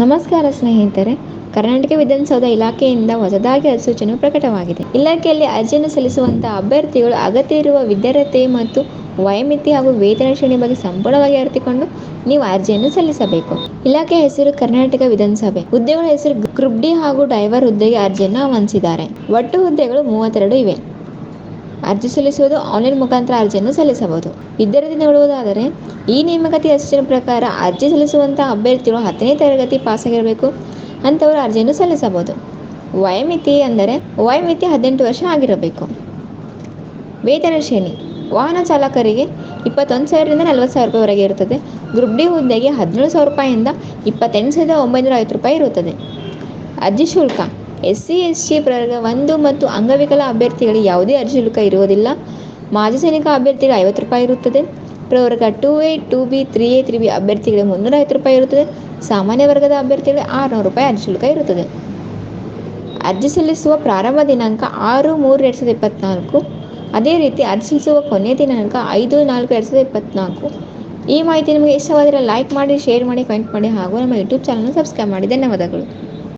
ನಮಸ್ಕಾರ ಸ್ನೇಹಿತರೆ, ಕರ್ನಾಟಕ ವಿಧಾನಸೌಧ ಇಲಾಖೆಯಿಂದ ಹೊಸದಾಗಿ ಅಧಿಸೂಚನೆ ಪ್ರಕಟವಾಗಿದೆ. ಇಲಾಖೆಯಲ್ಲಿ ಅರ್ಜಿಯನ್ನು ಸಲ್ಲಿಸುವಂತಹ ಅಭ್ಯರ್ಥಿಗಳು ಅಗತ್ಯ ಇರುವ ವಿದ್ಯಾರ್ಹತೆ ಮತ್ತು ವಯೋಮಿತಿ ಹಾಗೂ ವೇತನ ಶ್ರೇಣಿ ಬಗ್ಗೆ ಸಂಪೂರ್ಣವಾಗಿ ಅರಿತುಕೊಂಡು ನೀವು ಅರ್ಜಿಯನ್ನು ಸಲ್ಲಿಸಬೇಕು. ಇಲಾಖೆ ಹೆಸರು ಕರ್ನಾಟಕ ವಿಧಾನಸಭೆ. ಹುದ್ದೆಗಳ ಹೆಸರು ಗ್ರೂಪ್ ಹಾಗೂ ಡ್ರೈವರ್ ಹುದ್ದೆಗೆ ಅರ್ಜಿಯನ್ನು ಆಹ್ವಾನಿಸಿದ್ದಾರೆ. ಒಟ್ಟು ಹುದ್ದೆಗಳು ಮೂವತ್ತೆರಡು ಇವೆ. ಅರ್ಜಿ ಸಲ್ಲಿಸುವುದು ಆನ್ಲೈನ್ ಮುಖಾಂತರ ಅರ್ಜಿಯನ್ನು ಸಲ್ಲಿಸಬಹುದು. ವಿದ್ಯಾರ್ಥಿ ನೋಡುವುದಾದರೆ, ಈ ನೇಮಕಾತಿ ಅರ್ಜಿನ ಪ್ರಕಾರ ಅರ್ಜಿ ಸಲ್ಲಿಸುವಂತಹ ಅಭ್ಯರ್ಥಿಗಳು ಹತ್ತನೇ ತರಗತಿ ಪಾಸಾಗಿರಬೇಕು. ಅಂತವರು ಅರ್ಜಿಯನ್ನು ಸಲ್ಲಿಸಬಹುದು. ವಯೋಮಿತಿ ಅಂದರೆ ವಯೋಮಿತಿ ಹದಿನೆಂಟು ವರ್ಷ ಆಗಿರಬೇಕು. ವೇತನ ಶ್ರೇಣಿ. ವಾಹನ ಚಾಲಕರಿಗೆ ಇಪ್ಪತ್ತೊಂದು ಸಾವಿರದಿಂದ ನಲವತ್ತು ಸಾವಿರ ರೂಪಾಯಿವರೆಗೆ ಇರುತ್ತದೆ. ಗ್ರೂಪ್ ಡಿ ಹುದ್ದೆಗೆ ಹದಿನೇಳು ಸಾವಿರ ರೂಪಾಯಿಯಿಂದ ಇಪ್ಪತ್ತೆಂಟು ಸಾವಿರದ ಒಂಬೈನೂರ ಐವತ್ತು ರೂಪಾಯಿ ಇರುತ್ತದೆ. ಅರ್ಜಿ ಶುಲ್ಕ. ಎಸ್ ಸಿ ಎಸ್ ಟಿ ಪ್ರವರ್ಗ ಒಂದು ಮತ್ತು ಅಂಗವಿಕಲ ಅಭ್ಯರ್ಥಿಗಳಿಗೆ ಯಾವುದೇ ಅರ್ಜಿ ಶುಲ್ಕ ಇರುವುದಿಲ್ಲ. ಮಾಜಿ ಸೈನಿಕ ಅಭ್ಯರ್ಥಿಗಳಿಗೆ ಐವತ್ತು ರೂಪಾಯಿ ಇರುತ್ತದೆ. ಪ್ರವರ್ಗ two A two B three A three B ಅಭ್ಯರ್ಥಿಗಳಿಗೆ ಮುನ್ನೂರ ಐವತ್ತು ರೂಪಾಯಿ ಇರುತ್ತದೆ. ಸಾಮಾನ್ಯ ವರ್ಗದ ಅಭ್ಯರ್ಥಿಗಳಿಗೆ ಆರುನೂರು ರೂಪಾಯಿ ಅರ್ಜಿ ಶುಲ್ಕ ಇರುತ್ತದೆ. ಅರ್ಜಿ ಸಲ್ಲಿಸುವ ಪ್ರಾರಂಭ ದಿನಾಂಕ ಆರು ಮೂರು ಎರಡು ಸಾವಿರದ ಇಪ್ಪತ್ತ್ನಾಲ್ಕು ಅದೇ ರೀತಿ ಅರ್ಜಿ ಸಲ್ಲಿಸುವ ಕೊನೆಯ ದಿನಾಂಕ ಐದು ನಾಲ್ಕು ಎರಡು ಸಾವಿರದ ಇಪ್ಪತ್ತ್ನಾಲ್ಕು ಈ ಮಾಹಿತಿ ನಿಮಗೆ ಇಷ್ಟವಾದರೆ ಲೈಕ್ ಮಾಡಿ, ಶೇರ್ ಮಾಡಿ, ಕಮೆಂಟ್ ಮಾಡಿ ಹಾಗೂ ನಮ್ಮ ಯೂಟ್ಯೂಬ್ ಚಾನಲ್ನ ಸಬ್ಸ್ಕ್ರೈಬ್ ಮಾಡಿ. ಧನ್ಯವಾದಗಳು.